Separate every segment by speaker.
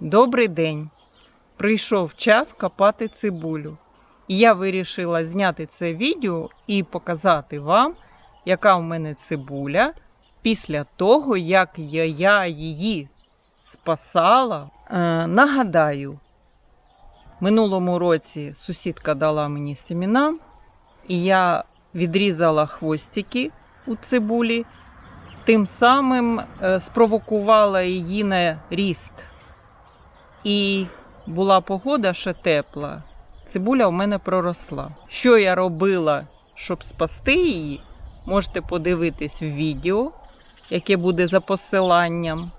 Speaker 1: Добрий день! Прийшов час копати цибулю. І я вирішила зняти це відео і показати вам, яка в мене цибуля після того, як я, її спасала. Е, нагадаю, минулому році сусідка дала мені семена, і я відрізала хвостики у цибулі, тим самим е, спровокувала її на ріст. І була погода ще тепла. Цибуля в мене проросла. Що я робила, щоб спасти її, можете подивитись в відео, яке буде за посиланням.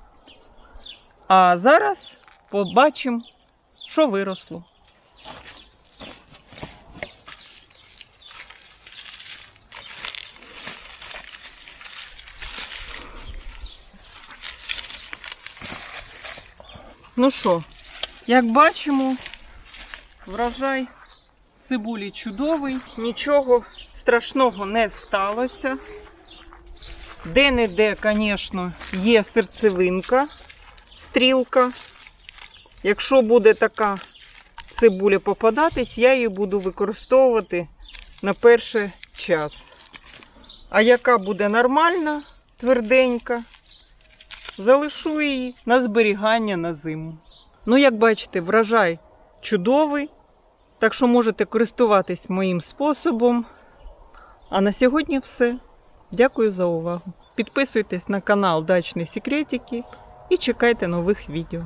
Speaker 1: А зараз побачимо, що виросло. Ну що, як бачимо, врожай цибулі чудовий, нічого страшного не сталося. Де-не-де, звісно, є серцевинка, стрілка. Якщо буде така цибуля попадатись, я її буду використовувати на перший час. А яка буде нормальна, тверденька, залишу її на зберігання на зиму. Ну, як бачите, врожай чудовий, так що можете користуватись моїм способом. А на сьогодні все. Дякую за увагу. Підписуйтесь на канал Дачні Секретики і чекайте нових відео.